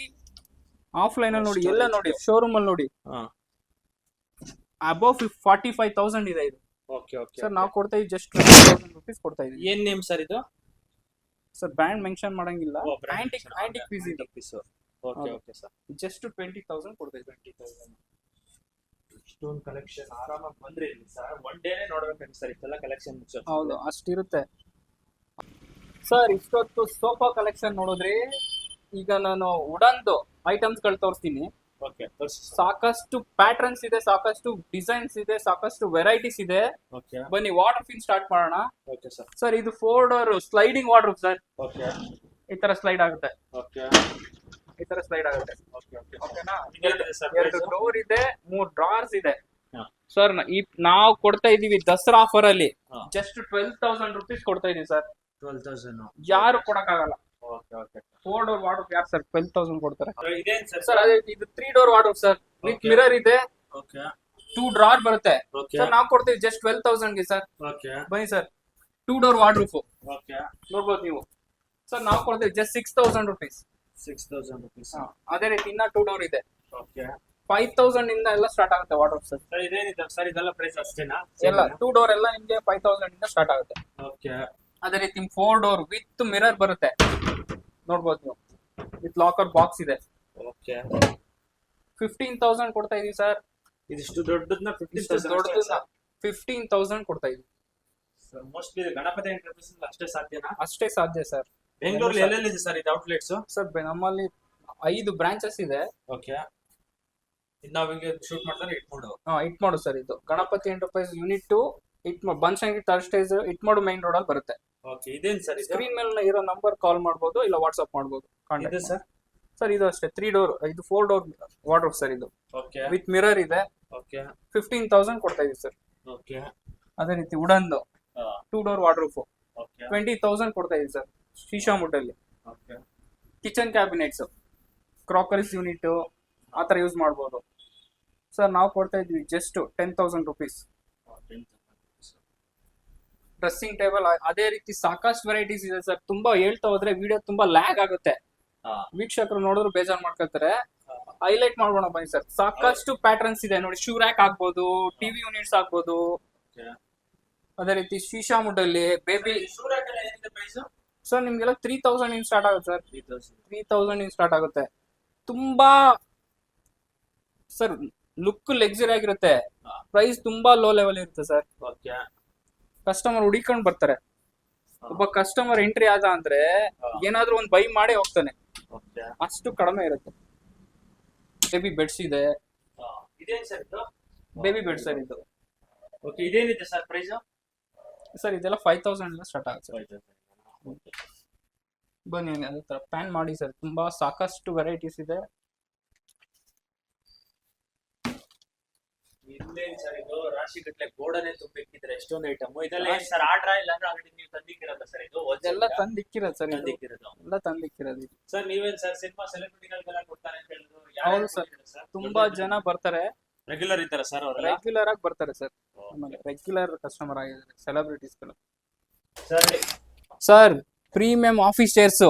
ಆಫ್ಲೈನ್ ಅಲ್ಲಿ ನೋಡಿ ಎಲ್ಲ ನೋಡಿ ಶೋರೂಮ್ ಅಲ್ಲಿ ನೋಡಿ. ಅಬೌವ್ ಫಾರ್ಟಿ ಫೈವ್ ತೌಸಂಡ್ ಇದೆ ಇದು. ಓಕೆ ಓಕೆ ಸರ್ ನಾವು ಕೊಡ್ತಾ ಇದ್ದೀವಿ ಜಸ್ಟ್ ಟ್ವೆಂಟಿ ತೌಸಂಡ್ ರುಪೀಸ್ ಕೊಡ್ತಾ ಇದೀವಿ ಏನ್ ನೇಮ್ ಸರ್ ಇದು? ಸರ್ ಬ್ರ್ಯಾಂಡ್ ಮೆನ್ಷನ್ ಮಾಡಂಗಿಲ್ಲ. ಓ, brand antique mention antique piece ಇದು. ಪೀಸ್ ಓಕೆ ಹೌದು. Okay sir just twenty thousand ಇದೀವಿ ಟ್ವೆಂಟಿ ತೌಸಂಡ್ ಇಷ್ಟೊಂದು ಕಲೆಕ್ಷನ್ ಆರಾಮಾಗಿ ಬಂದ್ರೆ ಇಲ್ಲಿ ಸರ್ ಒನ್ ಡೇನೇ ನೋಡ್ಬೇಕು ಸರ್ ಇಷ್ಟೆಲ್ಲ ಕಲೆಕ್ಷನ್ ಮುಚ್ಚು ಹೌದು ಅಷ್ಟಿರುತ್ತೆ. ಸರ್ ಇಷ್ಟೊತ್ತು ಸೋಫಾ ಕಲೆಕ್ಷನ್ ನೋಡಿದ್ರಿ. ಈಗ ನಾನು ಉಡನ್ದು ಐಟಮ್ಸ್ಗಳು ತೋರಿಸ್ತೀನಿ. ಓಕೆ ಸಾಕಷ್ಟು ಪ್ಯಾಟರ್ನ್ಸ್ ಇದೆ ಸಾಕಷ್ಟು ಡಿಸೈನ್ಸ್ ಇದೆ ಸಾಕಷ್ಟು ವೆರೈಟೀಸ್ ಇದೆ. ಓಕೆ ಬನ್ನಿ ವಾಟರ್ ಫಿನ್ ಸ್ಟಾರ್ಟ್ ಮಾಡೋಣ. ಓಕೆ ಸರ್ ಸರ್ ಇದು four door sliding wardrobe sir okay ಈ ತರ ಸ್ಲೈಡ್ ಆಗುತ್ತೆ. ಓಕೆ ಈ ತರ ಸ್ಲೈಡ್ ಆಗುತ್ತೆ. ಓಕೆ ಓಕೆನಾ ಎರಡು ಡೋರ್ ಇದೆ ಮೂರ್ ಡ್ರಾರ್ಸ್ ಇದೆ. ಸರ್ ಈ ನಾವು ಕೊಡ್ತಾ ಇದೀವಿ ದಸರಾ ಆಫರ್ ಅಲ್ಲಿ. ಜಸ್ಟ್ ಟ್ವೆಲ್ ತೌಸಂಡ್ ರುಪೀಸ್ ಕೊಡ್ತಾ ಇದೀವಿ ಸರ್ ಟ್ವೆಲ್ ತೌಸಂಡ್ ಯಾರು ಕೊಡಕ್ಕಾಗಲ್ಲ. ಫೋರ್ ಡೋರ್ ವಾಟರ್ ಯಾರು ಸರ್ ಟ್ವೆಲ್ ತೌಸಂಡ್ ಕೊಡ್ತಾರೆ. ಇದೇನ್ ಸರ್ ಸರ್ ಅದೇ ಇದು three door wardrobe sir with mirror ಇದೆ. ಓಕೆ ಟೂ ಡ್ರಾರ್ ಬರುತ್ತೆ. ಓಕೆ ಸರ್ ನಾವು ಕೊಡ್ತೀವಿ ಜಸ್ಟ್ ಟ್ವೆಲ್ ತೌಸಂಡ್ಗೆ ಸರ್ ಓಕೆ ಬನ್ನಿ sir two door wardrobe okay ನೋಡ್ಬೋದು ನೀವು. ಸರ್ ನಾವು ಕೊಡ್ತೀವಿ just six thousand rupees six thousand rupees ಅದೇ ರೀತಿ ಇನ್ನ ಟೂ ಡೋರ್ ಇದೆ. ಓಕೆ ಫೈವ್ ತೌಸಂಡ್ ಇಂದ ಎಲ್ಲ ಸ್ಟಾರ್ಟ್ ಆಗುತ್ತೆ ವಾಟರ್ ಸರ್ ಸರ್ ಇದೇನಿದೆ? ಸರ್ ಇದೆಲ್ಲ ಪ್ರೈಸ್ ಅಷ್ಟೇನಾ? ಎಲ್ಲ ಟೂ ಡೋರ್ ಎಲ್ಲ ನಿಮಗೆ ಫೈವ್ ತೌಸಂಡ್ ಇಂದ ಸ್ಟಾರ್ಟ್ ಆಗುತ್ತೆ. ಓಕೆ ಅದೇ ರೀತಿ ಫೋರ್ ಡೋರ್ ವಿತ್ ಮಿರರ್ ಬರುತ್ತೆ. ನೋಡ್ಬೋದು ನೀವು. ವಿತ್ ಲಾಕರ್ ಬಾಕ್ಸ್ ಇದೆ. ಓಕೆ. ಫಿಫ್ಟೀನ್ ತೌಸಂಡ್ ಕೊಡ್ತಾ ಇದೀವಿ ಸರ್. ಇದಿಷ್ಟು ದೊಡ್ಡದನ್ನ ಫಿಫ್ಟೀನ್ ದೊಡ್ಡದನ್ನ ಫಿಫ್ಟೀನ್ ತೌಸಂಡ್ ಕೊಡ್ತಾ ಇದೀವಿ. ಮೋಸ್ಟ್ಲಿ ಗಣಪತಿ ಎಂಟರ್ಪ್ರೈಸಸ್ ಅಷ್ಟೇ ಸಾಧ್ಯನಾ? ಅಷ್ಟೇ ಸಾಧ್ಯ ಸರ್. ಬೆಂಗಳೂರಲ್ಲಿ ಎಲ್ಲೆಲ್ಲಿದೆ ಸರ್ ಇದು ಔಟ್ಲೆಟ್ಸ್ ಸರ್. ನಮ್ಮಲ್ಲಿ ಐದು ಬ್ರಾಂಚಸ್ ಇದೆ. ಓಕೆ. ಇದು ನಾವು ಶೂಟ್ ಮಾಡ್ತಾರೆ ಇಟ್ಕೊಂಡು ಹಾ ಇಟ್ ಮಾಡು ಸರ್ ಇದು. ಗಣಪತಿ ಎಂಟರ್ಪ್ರೈಸ್ ಯೂನಿಟ್ ಟು ಇಟ್ ಬನ್ಶಂಕಿ ಇಟ್ ಮಾಡು ಮೈನ್ ರೋಡ್ ಅಲ್ಲಿ ಬರುತ್ತೆ. ಓಕೆ ಇದೇನ್ ಸರ್ ಇದು? ಸ್ಕ್ರೀನ್ ಮೇಲೆ ಇರೋ ನಂಬರ್ ಕಾಲ್ ಮಾಡ್ಬೋದು ಇಲ್ಲ ವಾಟ್ಸ್ಆಪ್ ಮಾಡ್ಬೋದು. ಇದು ಸರ್? ಸರ್ ಇದು ಅಷ್ಟೇ ತ್ರೀ ಡೋರ್ ಇದು ಫೋರ್ ಡೋರ್ ವಾರ್ಡ್ರೋಬ್ ಸರ್ ಇದು. ಓಕೆ. ವಿತ್ ಮಿರರ್ ಇದೆ. ಓಕೆ. ಫಿಫ್ಟೀನ್ ತೌಸಂಡ್ ಕೊಡ್ತಾ ಇದೀವಿ ಸರ್ ಓಕೆ. ಅದೇ ರೀತಿ ಉಡನ್ದು two door wardrobe twenty thousand ಕೊಡ್ತಾ ಇದೀವಿ sir ಶೀಶಾ wood okay. Kitchen cabinets crockeries unit ಆ ಥರ ಯೂಸ್ ಮಾಡ್ಬೋದು. ಸರ್ ನಾವು ಕೊಡ್ತಾ ಇದ್ವಿ just ten thousand rupees dressing table ಅದೇ ರೀತಿ ಸಾಕಷ್ಟು ವೆರೈಟೀಸ್ ಇದೆ ಸರ್. ತುಂಬಾ ಹೇಳ್ತಾ ಹೋದ್ರೆ ವಿಡಿಯೋ ತುಂಬಾ ಲ್ಯಾಗ್ ಆಗುತ್ತೆ. ವೀಕ್ಷಕರು ನೋಡಿದ್ರು ಬೇಜಾರ್ ಮಾಡ್ಕೊತಾರೆ ಹೈಲೈಟ್ ಮಾಡೋಣ ಬನ್ನಿ ಸರ್. ಸಾಕಷ್ಟು ಪ್ಯಾಟರ್ನ್ಸ್ ಇದೆ. ನೋಡಿ ಶೂ ರ್ಯಾಕ್ ಆಗ್ಬೋದು ಟಿವಿ ಯೂನಿಟ್ಸ್ ಆಗ್ಬೋದು. ಅದೇ ರೀತಿ ಶೀಶಾ ಮುಡ್ ಅಲ್ಲಿ ಬೇಬಿ ಸರ್ ನಿಮ್ಗೆಲ್ಲ ತ್ರೀ ತೌಸಂಡ್ ಇನ್ ಸ್ಟಾರ್ಟ್ ಆಗುತ್ತೆ sir. Three thousand three thousand ಇನ್ ಸ್ಟಾರ್ಟ್ ಆಗುತ್ತೆ. ತುಂಬಾ ಸರ್ ಲುಕ್ ಲೆಗ್ಸರಿ ಆಗಿರುತ್ತೆ. ಪ್ರೈಸ್ ತುಂಬಾ ಲೋ ಲೆವೆಲ್ ಇರುತ್ತೆ ಸರ್. ಓಕೆ ಕಸ್ಟಮರ್ ಹುಡಿಕೊಂಡು ಬರ್ತಾರೆ. ಒಬ್ಬ ಕಸ್ಟಮರ್ ಎಂಟ್ರಿ ಆದ ಅಂದ್ರೆ ಏನಾದ್ರು ಒಂದು ಬೈ ಮಾಡಿ ಹೋಗ್ತಾನೆ. ಅಷ್ಟು ಕಡಿಮೆ ಇರುತ್ತೆ. ಬೇಬಿ ಬೆಡ್ಸ್ ಇದೆ. ಇದೇನ್ ಸರ್ ಇದು? ಬೇಬಿ ಬೆಡ್ ಸರ್ ಇದು. ಓಕೆ ಇದೇನಿದೆ ಸರ್ ಪ್ರೈಸ್ ಸರ್ ಇದೆಲ್ಲ ಫೈವ್ ತೌಸಂಡ್ ಸ್ಟಾರ್ಟ್ ಆಗುತ್ತೆ. ಬನ್ನಿ ಅದೇ ತರ. ಪ್ಯಾನ್ ಮಾಡಿ ಸರ್ ತುಂಬಾ ಸಾಕಷ್ಟು ವೆರೈಟೀಸ್ ಇದೆ. ಇಲ್ಲೇನ್ ಸರ್ ಇದು? ರಾಶಿ ಗಟ್ಲೆ ಗೋಡನೆ ತುಂಬಿಕ್ಕಿದ್ರೆ ಎಷ್ಟೊಂದು ಐಟಮ್ ಇದೆಲ್ಲ ಏನ್ ಸರ್ ಆರ್ಡ್ರಾ ಇಲ್ಲ ಅಂದ್ರೆ ಅಂಗಡಿ ನೀವು ತಂದಿಕ್ಕಿರಲ್ಲ ಸರ್ ಇದು? ಇದೆಲ್ಲ ತಂದಿಕ್ಕಿರೋದು ಸರ್ ಇದು. ತಂದಿಕ್ಕಿರೋದು. ಎಲ್ಲ ತಂದಿಕ್ಕಿರೋದು. ಇದು ಸರ್ ನೀವೇನ್ ಸರ್ ಸಿನಿಮಾ ಸೆಲೆಬ್ರಿಟಿಗಳಿಗೆಲ್ಲ ಕೊಡ್ತಾರೆ ಅಂತ ಹೇಳಿದ್ರು? ಹೌದು sir. ತುಂಬಾ ಜನ ಬರ್ತಾರೆ. ರೆಗ್ಯುಲರ್ ಇದ್ದಾರೆ ಸರ್ ಅವರೆಲ್ಲ? ರೆಗ್ಯುಲರ್ ಆಗಿ ಬರ್ತಾರೆ ಸರ್ ರೆಗ್ಯುಲರ್ ಕಸ್ಟಮರ್ ಆಗಿದ್ದಾರೆ ಸೆಲೆಬ್ರಿಟೀಸ್ಗಳು sir sir premium office chairs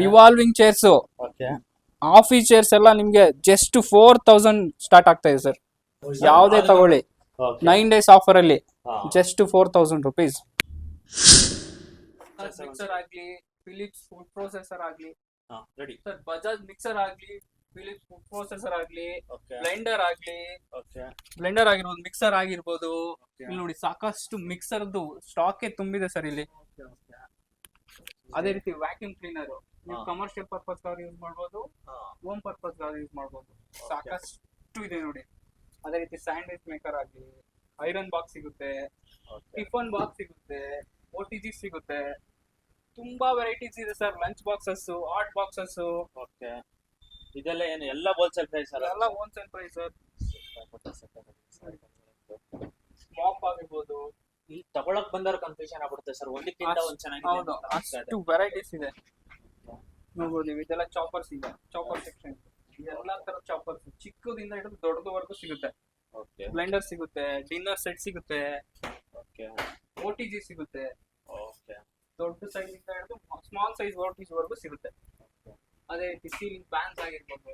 revolving chairs okay office chairs ಎಲ್ಲ ನಿಮ್ಗೆ ಜಸ್ಟ್ ಫೋರ್ ತೌಸಂಡ್ ಸ್ಟಾರ್ಟ್ ಆಗ್ತಾ ಇದೆ ಸರ್ ಯಾವುದೇ ತಗೊಳ್ಳಿ. ನೈನ್ ಡೇಸ್ ಆಫರ್ ಅಲ್ಲಿ just four thousand rupees mixer ಆಗ್ಲಿ ಫಿಲಿಪ್ಸ್ ಫುಡ್ ಪ್ರೊಸೆಸರ್ ಆಗ್ಲಿ. ರೆಡಿ ಸರ್ ಬಜಾಜ್ ಮಿಕ್ಸರ್ ಆಗ್ಲಿ ಫಿಲಿಪ್ಸ್ ಫುಡ್ ಪ್ರೊಸೆಸರ್ ಆಗ್ಲಿ ಬ್ಲೆಂಡರ್ ಆಗ್ಲಿ ಬ್ಲೆಂಡರ್ ಆಗಿರ್ಬೋದು ಮಿಕ್ಸರ್ ಆಗಿರ್ಬೋದು. ಇಲ್ಲಿ ನೋಡಿ ಸಾಕಷ್ಟು ಮಿಕ್ಸರ್ದು ಸ್ಟಾಕ್ ತುಂಬಿದೆ ಸರ್ ಇಲ್ಲಿ. ಅದೇ ರೀತಿ ವ್ಯಾಕ್ಯೂಮ್ ಕ್ಲೀನರ್ ನೀವು ಕಮರ್ಷಿಯಲ್ ಪರ್ಪಸ್ ಯೂಸ್ ಮಾಡ್ಬೋದು ಹೋಮ್ ಪರ್ಪಸ್ ಯೂಸ್ ಮಾಡ್ಬೋದು. ಸಾಕಷ್ಟು ಇದೆ ನೋಡಿ. ಅದೇ ರೀತಿ ಸ್ಯಾಂಡ್ವಿಚ್ ಮೇಕರ್ ಆಗಲಿ ಐರನ್ ಬಾಕ್ಸ್ ಸಿಗುತ್ತೆ ಟಿಫನ್ ಬಾಕ್ಸ್ ಸಿಗುತ್ತೆ ಓ ಟಿ ಜಿ ಸಿಗುತ್ತೆ. ತುಂಬಾ ವೆರೈಟೀಸ್ ಇದೆ sir lunch boxes hot boxes okay ಇದೆಲ್ಲ ಏನು ಎಲ್ಲ ಹೋಲ್ಸೇಲ್ ಪ್ರೈಸ್ ಅಲ್ಲ? ಎಲ್ಲ ಹೋಲ್ಸೇಲ್ ಪ್ರೈಸ್ ಸರ್ ಮಾಪ್ ಆಗಿರ್ಬೋದು. ಇಲ್ಲಿ ತಗೊಳಕ್ ಬಂದವ್ರ ಕನ್ಫ್ಯೂಷನ್ ಆಗ್ಬಿಡುತ್ತೆ ಸರ್ ಒಂದಕ್ಕಿಂತ ಒಂದ್ ಚೆನ್ನಾಗಿ ಅಷ್ಟು ವೆರೈಟೀಸ್ ಇದೆ. ನೋಡ್ಬೋದು ಇದೆಲ್ಲ ಚಾಪರ್ಸ್ ಇದೆ ಚಾಪರ್ ಸೆಕ್ಷನ್ ಎಲ್ಲ ತರ ಚಾಪರ್ಸ್ ಚಿಕ್ಕದಿಂದ ಹಿಡಿದು ದೊಡ್ಡದವರೆಗೂ ಸಿಗುತ್ತೆ. ಓಕೆ ಬ್ಲೆಂಡರ್ ಸಿಗುತ್ತೆ ಡಿನ್ನರ್ ಸೆಟ್ ಸಿಗುತ್ತೆ ಓಕೆ ಓ ಟಿ ಜಿ ಸಿಗುತ್ತೆ. ಓಕೆ ದೊಡ್ಡ ಸೈಜ್ ಇಂದ ಹಿಡಿದು small size O T G ವರೆಗೂ ಸಿಗುತ್ತೆ. ಅದೇ ರೀತಿ ಸೀಲಿಂಗ್ ಫ್ಯಾನ್ಸ್ ಆಗಿರ್ಬೋದು.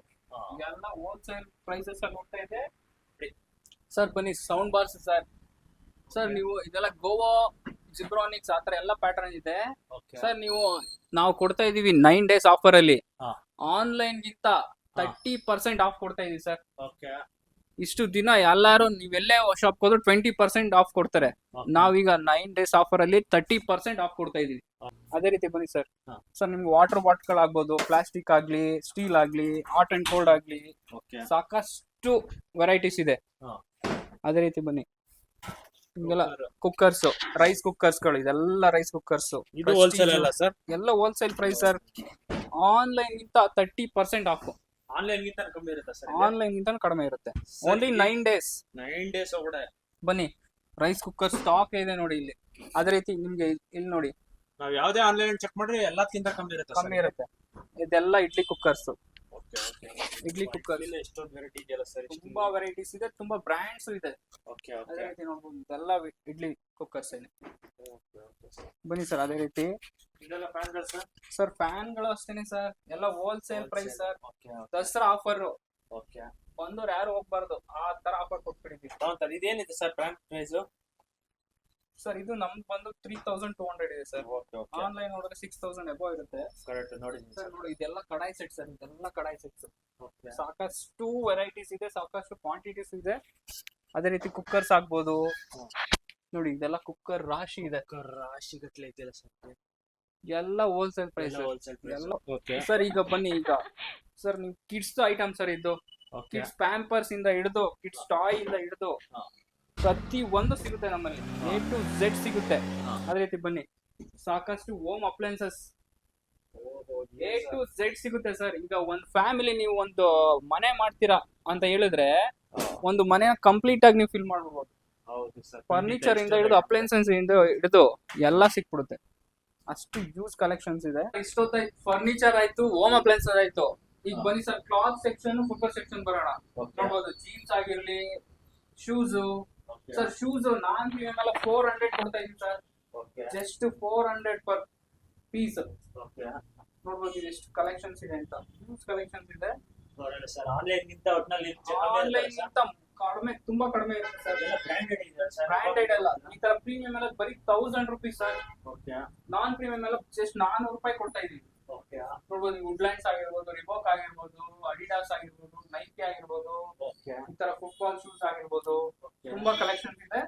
ಎಲ್ಲ ಹೋಲ್ಸೇಲ್ ಪ್ರೈಸಸ್ ಅಲ್ಲಿ ನೋಡ್ತಾ ಇದೆ ಸರ್ ಬನ್ನಿ ಸೌಂಡ್ ಬಾರ್ಸ್ ಸರ್. ಸರ್ ನೀವು ಇದೆಲ್ಲ ಗೋವಾ ಜಿಬ್ರಾನಿಕ್ಸ್ ಆತರ ಎಲ್ಲ ಪ್ಯಾಟರ್ನ್ ಇದೆ. ಸರ್ ನೀವು ನಾವು ಕೊಡ್ತಾ ಇದೀವಿ ನೈನ್ ಡೇಸ್ ಆಫರ್ ಅಲ್ಲಿ. ಆನ್ಲೈನ್ ಗಿಂತ ತರ್ಟಿ ಪರ್ಸೆಂಟ್ ಆಫ್ ಕೊಡ್ತಾ ಇದೀವಿ ಸರ್. ಇಷ್ಟು ದಿನ ಎಲ್ಲಾರು ನೀವೆಲ್ಲೇ ಶಾಪ್ ಹೋದ್ರು ಟ್ವೆಂಟಿ ಪರ್ಸೆಂಟ್ ಆಫ್ ಕೊಡ್ತಾರೆ. ನಾವೀಗ ನೈನ್ ಡೇಸ್ ಆಫರ್ ಅಲ್ಲಿ ತರ್ಟಿ ಪರ್ಸೆಂಟ್ ಆಫ್ ಕೊಡ್ತಾ ಇದೀವಿ. ಅದೇ ರೀತಿ ಬನ್ನಿ ಸರ್. ಸರ್ ನಿಮ್ಗೆ ವಾಟರ್ ಬಾಟ್ಲ್ ಆಗ್ಬೋದು ಪ್ಲಾಸ್ಟಿಕ್ ಆಗ್ಲಿ ಸ್ಟೀಲ್ ಆಗ್ಲಿ ಹಾಟ್ ಅಂಡ್ ಕೋಲ್ಡ್ ಆಗ್ಲಿ. ಸಾಕಷ್ಟು ವೆರೈಟೀಸ್ ಇದೆ. ಅದೇ ರೀತಿ ಬನ್ನಿ. ಕುಕ್ಕರ್ಸ್ ರೈಸ್ ಕುಕ್ಕರ್ಸ್ ರೈಸ್ ಕುಕ್ಕರ್ಸ್ಗಳು ಇದೆಲ್ಲ ರೈಸ್ ಕುಕ್ಕರ್ಸ್ ಇದು ಹೋಲ್ಸೇಲ್ ಅಲ್ಲ ಸರ್? ಎಲ್ಲ ಹೋಲ್ಸೇಲ್ ಪ್ರೈಸ್ ಸರ್. ಆನ್ಲೈನ್ ಗಿಂತ ತರ್ಟಿ ಪರ್ಸೆಂಟ್ ಆಫ್ ಆನ್ಲೈನ್ ಗಿಂತ ಕಮ್ಮಿ ಇರುತ್ತೆ ಸರ್ ಆನ್ಲೈನ್ ಗಿಂತ ಕಡಿಮೆ ಇರುತ್ತೆ. Only nine days nine days ಒಳಗಡೆ. ಬನ್ನಿ ರೈಸ್ ಕುಕ್ಕರ್ ಸ್ಟಾಕ್ ಇದೆ ನೋಡಿ ಇಲ್ಲಿ. ಅದೇ ರೀತಿ ನಿಮ್ಗೆ ಇಲ್ಲಿ ನೋಡಿ. ನಾವ್ ಯಾವ್ದೇ ಆನ್ಲೈನ್ ಚೆಕ್ ಮಾಡ್ರಿ ಎಲ್ಲದಕ್ಕಿಂತ ಕಮ್ಮಿ ಇರುತ್ತೆ ಕಮ್ಮಿ ಇರುತ್ತೆ. ಇದೆಲ್ಲ ಇಡ್ಲಿ ಕುಕ್ಕರ್ಸ್ ಇಡ್ಲಿ ಕುಕ್ಕರ್ ಇಲ್ಲ ಎಷ್ಟೊಂದು ವೆರೈಟಿ ಇದೆಯಲ್ಲ ಸರ್ ತುಂಬಾ ವೆರೈಟೀಸ್ ಇದೆ ತುಂಬಾ ಬ್ರ್ಯಾಂಡ್ಸ್ ಇದೆ. ಓಕೆ ಅದೇ ರೀತಿ ನೋಡ್ಬೋದು ಇದೆಲ್ಲ ಇಡ್ಲಿ ಕುಕ್ಕರ್ಸ್ ಇದೆ ಬನ್ನಿ ಸರ್ ಅದೇ ರೀತಿ. ಇದೆಲ್ಲ ಫ್ಯಾನ್ಗಳು ಸರ್ ಸರ್ ಫ್ಯಾನ್ಗಳು ಅಷ್ಟೇನೆ ಸರ್ ಎಲ್ಲ wholesale price sir Dasara offer okay ಬಂದವ್ರು ಯಾರು ಹೋಗ್ಬಾರ್ದು. ಆ ತರ ಆಫರ್ ಕೊಟ್ಬಿಟ್ಟಿದ್ದೀವಿ ತಗೊಂತಾರೆ ಇದೇನಿದೆ ಸರ್ ಫ್ಯಾನ್ ಪ್ರೈಸ್ ಸರ್ ಇದು ನಮ್ದು ಬಂದು ತ್ರೀ ತೌಸಂಡ್ ಟೂ ಹಂಡ್ರೆಡ್ ಇದೆ ಸರ್ ಆನ್ಲೈನ್ ನೋಡಿದ್ರೆ ಸಿಕ್ಸ್ ತೌಸಂಡ್ ಎಬೋ ಇರುತ್ತೆ. ಕರೆಕ್ಟ್ ನೋಡಿ ಸರ್ ನೋಡಿ ಇದೆಲ್ಲ ಕಡಾಯಿ ಸೆಟ್ ಸರ್ ಇದೆಲ್ಲ ಕಡಾಯಿ ಸೆಟ್ಸ್ ಸಾಕಷ್ಟು ವೆರೈಟೀಸ್ ಇದೆ ಸಾಕಷ್ಟು ಕ್ವಾಂಟಿಟೀಸ್ ಇದೆ. ಅದೇ ರೀತಿ ಕುಕ್ಕರ್ಸ್ ಆಗ್ಬೋದು. ನೋಡಿ ಇದೆಲ್ಲ ಕುಕ್ಕರ್ ರಾಶಿ ಇದೆ. ರಾಶಿ ಗಟ್ಲೆ ಇದೆಯಲ್ಲ ಸರ್ ಎಲ್ಲ ಹೋಲ್ಸೇಲ್ ಪ್ರೈಸ್ ಹೋಲ್ಸೇಲ್ ಎಲ್ಲ ಓಕೆ ಸರ್ ಈಗ ಬನ್ನಿ ಈಗ. ಸರ್ ನೀವು ಕಿಡ್ಸ್ ಐಟಮ್ ಸರ್ ಇದು. ಕಿಡ್ಸ್ ಪ್ಯಾಂಪರ್ಸ್ ಇಂದ ಹಿಡಿದು ಕಿಡ್ಸ್ ಟಾಯ್ ಇಂದ ಹಿಡಿದು ಪ್ರತಿ ಒಂದು ಸಿಗುತ್ತೆ ನಮ್ಮಲ್ಲಿ. ಎ ಟು ಝೆಡ್ ಸಿಗುತ್ತೆ. ಅದೇ ರೀತಿ ಬನ್ನಿ. ಸಾಕಷ್ಟು home appliances A to Z ಸಿಗುತ್ತೆ ಸರ್ ಈಗ ಒಂದು ಫ್ಯಾಮಿಲಿ ನೀವು ಒಂದು ಮನೆ ಮಾಡ್ತೀರಾ ಅಂತ ಹೇಳಿದ್ರೆ ಒಂದು ಮನೆ ಕಂಪ್ಲೀಟ್ ಆಗಿ ನೀವು ಫಿಲ್ ಮಾಡ್ಬೋದು. ಹೌದು ಸರ್ ಫರ್ನಿಚರ್ ಇಂದ ಹಿಡಿದು ಅಪ್ಲಯನ್ಸಸ್ ಇಂದ ಹಿಡಿದು ಎಲ್ಲ ಸಿಕ್ಬಿಡುತ್ತೆ. ಅಷ್ಟು ಯೂಸ್ ಕಲೆಕ್ಷನ್ಸ್ ಇದೆ. ಇಷ್ಟೊತ್ತಾಯ್ತು ಫರ್ನಿಚರ್ ಆಯ್ತು ಹೋಮ್ ಅಪ್ಲೈನ್ಸ್ ಆಯ್ತು. ಈಗ ಬನ್ನಿ sir cloth section football section ಬರೋಣ. ನೋಡ್ಬೋದು ಜೀನ್ಸ್ ಆಗಿರ್ಲಿ shoes sir shoes non premium ಎಲ್ಲ ಫೋರ್ ಹಂಡ್ರೆಡ್ ಕೊಡ್ತಾ ಇದೀನಿ sir just four hundred per piece okay ನೋಡ್ಬೋದು ಎಷ್ಟು ಕಲೆಕ್ಷನ್ಸ್ ಇದೆ ಅಂತ. ಯೂಸ್ ಕಲೆಕ್ಷನ್ಸ್ ಇದೆ. ಆನ್ಲೈನ್ ಗಿಂತ ಕಡಿಮೆ ತುಂಬಾ ಕಡಿಮೆ ಇರುತ್ತೆ ಸರ್. ಎಲ್ಲ ಬ್ರ್ಯಾಂಡೆಡ್ ಇದೆ ಸರ್. ಬ್ರಾಂಡೆಡ್ ಅಲ್ಲ. ಈ ತರ ಪ್ರೀಮಿಯಂ ಎಲ್ಲ ಬರೀ thousand rupees sir. Okay non premium ಎಲ್ಲ ಜಸ್ಟ್ ನಾನ್ನೂರು ರೂಪಾಯಿ ಕೊಡ್ತಾ ಇದೀವಿ ಓಕೆ ನೋಡ್ಬೋದು ವುಡ್ಲ್ಯಾಂಡ್ಸ್ ಆಗಿರ್ಬೋದು ರಿಬೋಕ್ ಆಗಿರ್ಬೋದು ಅಡಿಡಾಸ್ ಆಗಿರ್ಬೋದು ನೈಕಿ ಆಗಿರ್ಬೋದು ಓಕೆ ಈ ತರ ಫುಟ್ಬಾಲ್ ಶೂಸ್ ಆಗಿರ್ಬೋದು. ತುಂಬಾ ಕಲೆಕ್ಷನ್ ಇದೆ.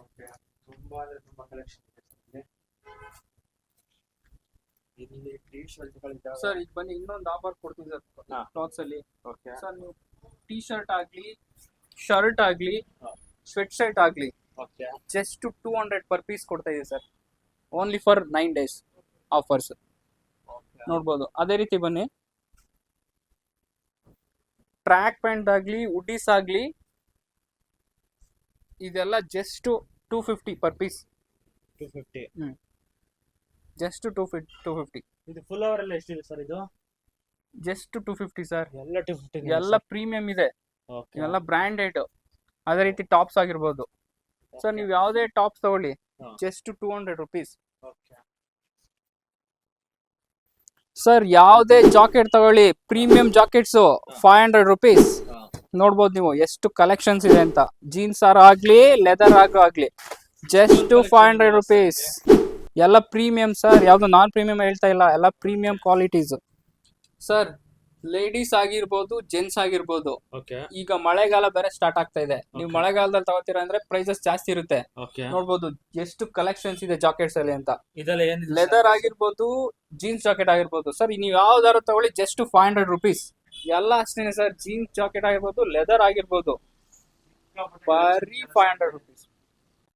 ಓಕೆ ತುಂಬಾ ಅಂದ್ರೆ ತುಂಬಾ ಕಲೆಕ್ಷನ್ ಇದೆ ಸರ್ ಇಲ್ಲಿ. ಸರ್ ಈಗ ಬನ್ನಿ ಇನ್ನೊಂದು ಆಫರ್ ಕೊಡ್ತೀವಿ ಸರ್. ಕ್ಲಾತ್ಸ್ ಅಲ್ಲಿ. ಓಕೆ ಸರ್ ನೀವು ಟಿ ಶರ್ಟ್ ಆಗ್ಲಿ ಶರ್ಟ್ ಆಗ್ಲಿ. ಸ್ವೆಟ್ ಶರ್ಟ್ ಆಗ್ಲಿ just two hundred per piece ಕೊಡ್ತಾ ಇದೆ sir only for nine days offers ನೋಡ್ಬೋದು. ಅದೇ ರೀತಿ ಬನ್ನಿ. ಟ್ರ್ಯಾಕ್ ಪ್ಯಾಂಟ್ ಆಗ್ಲಿ ಉಡೀಸ್ ಆಗ್ಲಿ ಇದೆಲ್ಲ just two fifty per piece two fifty just two ಫಿಫ್ two fifty ಇದು ಫುಲ್ ಅವರ್ ಎಲ್ಲ ಎಷ್ಟಿದೆ ಸರ್ ಇದು? ಜಸ್ಟ್ ಟೂ ಫಿಫ್ಟಿ ಸರ್ ಎಲ್ಲ ಟೂ ಫಿಫ್ಟಿ ಎಲ್ಲ ಪ್ರೀಮಿಯಂ ಇದೆ. ಓಕೆ ಬ್ರಾಂಡೆಡ್ ಬ್ರ್ಯಾಂಡೆಡ್ ಅದೇ ರೀತಿ ಟಾಪ್ಸ್ ಆಗಿರ್ಬೋದು. ಸರ್ ನೀವು ಯಾವುದೇ ಟಾಪ್ಸ್ ತಗೊಳ್ಳಿ. Just two hundred rupees sir ಯಾವುದೇ ಜಾಕೆಟ್ ತಗೊಳ್ಳಿ. Premium jackets five hundred rupees ನೋಡ್ಬೋದು ನೀವು ಎಷ್ಟು ಕಲೆಕ್ಷನ್ಸ್ ಇದೆ ಅಂತ. ಜೀನ್ಸ್ ಆರ್ ಆಗಲಿ ಲೆದರ್ ಆಗ ಆಗಲಿ. ಜಸ್ಟ್ ಫೈವ್ ಹಂಡ್ರೆಡ್ ರುಪೀಸ್ ಎಲ್ಲ ಪ್ರೀಮಿಯಂ ಸರ್ ಯಾವುದು ನಾನ್ ಪ್ರೀಮಿಯಂ ಹೇಳ್ತಾ ಇಲ್ಲ. ಎಲ್ಲ ಪ್ರೀಮಿಯಂ ಕ್ವಾಲಿಟೀಸ್ ಸರ್ ಲೇಡೀಸ್ ಆಗಿರ್ಬೋದು ಜೆಂಟ್ಸ್ ಆಗಿರ್ಬೋದು. ಓಕೆ ಈಗ ಮಳೆಗಾಲ ಬೇರೆ ಸ್ಟಾರ್ಟ್ ಆಗ್ತಾ ಇದೆ. ನೀವು. ಮಳೆಗಾಲದಲ್ಲಿ ತಗೋತೀರಾ ಅಂದ್ರೆ ಪ್ರೈಸಸ್ ಜಾಸ್ತಿ ಇರುತ್ತೆ. ಓಕೆ ನೋಡ್ಬೋದು ಎಷ್ಟು ಕಲೆಕ್ಷನ್ಸ್ ಇದೆ ಜಾಕೆಟ್ಸ್ ಅಲ್ಲಿ ಅಂತ. ಇದೆಲ್ಲ ಲೆದರ್ ಆಗಿರ್ಬೋದು ಜೀನ್ಸ್ ಜಾಕೆಟ್ ಆಗಿರ್ಬೋದು. ಸರ್ ನೀವು ಯಾವ್ದಾದ್ರು ತಗೊಳ್ಳಿ ಜಸ್ಟ್ ಫೈವ್ ಹಂಡ್ರೆಡ್ ರುಪೀಸ್ ಎಲ್ಲ ಅಷ್ಟೇನೆ ಸರ್ ಜೀನ್ಸ್ ಜಾಕೆಟ್ ಆಗಿರ್ಬೋದು ಲೆದರ್ ಆಗಿರ್ಬೋದು. ಬರೀ ಫೈವ್ ಹಂಡ್ರೆಡ್ ರುಪೀಸ್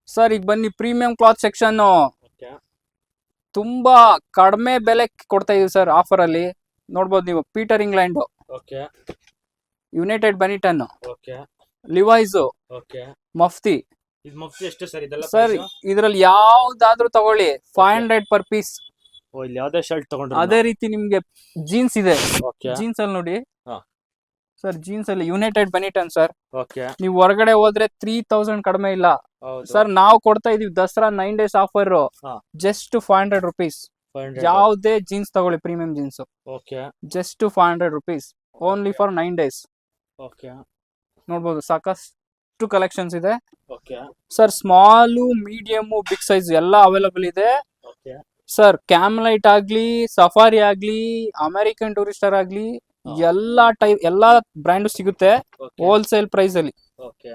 ಸರ್ ಈಗ ಬನ್ನಿ ಪ್ರೀಮಿಯಂ ಕ್ಲಾತ್ ಸೆಕ್ಷನ್ ತುಂಬಾ ಕಡಿಮೆ ಬೆಲೆ ಕೊಡ್ತಾ ಇದೀವಿ ಸರ್ ಆಫರ್ ಅಲ್ಲಿ. ನೋಡ್ಬೋದು ನೀವು Peter England okay. United Benetton okay. Mufti ಇದು ಮುಫ್ತಿ ಎಷ್ಟು ಸರ್? ಇದೆಲ್ಲ ಸರ್ ಇದ್ರಲ್ಲಿ ಯಾವ್ದಾದ್ರು ತಗೊಳ್ಳಿ. ಫೈವ್ ಹಂಡ್ರೆಡ್ ಪರ್ ಪೀಸ್ ಓ ಇಲ್ಲಿ ಯಾವ್ದೇ ಶರ್ಟ್ ತಗೊಂಡ್ರೆ ಅದೇ ರೀತಿ ನಿಮ್ಗೆ ಜೀನ್ಸ್ ಇದೆ. ಓಕೆ. ಜೀನ್ಸ್ ಅಲ್ಲಿ ನೋಡಿ. ಸರ್ ಜೀನ್ಸ್ ಅಲ್ಲಿ ಯುನೈಟೆಡ್ ಬನಿಟನ್ ಸರ್. ಓಕೆ. ನೀವು ಹೊರಗಡೆ ಹೋದ್ರೆ ತ್ರೀ ತೌಸಂಡ್ ಕಡಿಮೆ ಇಲ್ಲ. ಸರ್ ನಾವು ಕೊಡ್ತಾ ಇದೀವಿ Dasara nine days offer just five hundred rupees ಯಾವ್ದೇ ಜೀನ್ಸ್ ತಗೊಳ್ಳಿ premium jeans okay just five hundred rupees only for nine days okay ನೋಡ್ಬೋದು ಸಾಕಷ್ಟು ಕಲೆಕ್ಷನ್ಸ್ ಇದೆ. Okay sir small medium big size ಎಲ್ಲ ಅವೈಲಬಲ್ ಇದೆ. ಓಕೆ ಸರ್ ಕ್ಯಾಮ್ಲೈಟ್ ಆಗ್ಲಿ safari ಆಗ್ಲಿ ಅಮೆರಿಕನ್ ಟೂರಿಸ್ಟರ್ ಆಗ್ಲಿ. ಎಲ್ಲಾ ಟೈಪ್ ಎಲ್ಲಾ ಬ್ರ್ಯಾಂಡು ಸಿಗುತ್ತೆ ಹೋಲ್ಸೇಲ್ ಪ್ರೈಸ್ ಅಲ್ಲಿ. ಓಕೆ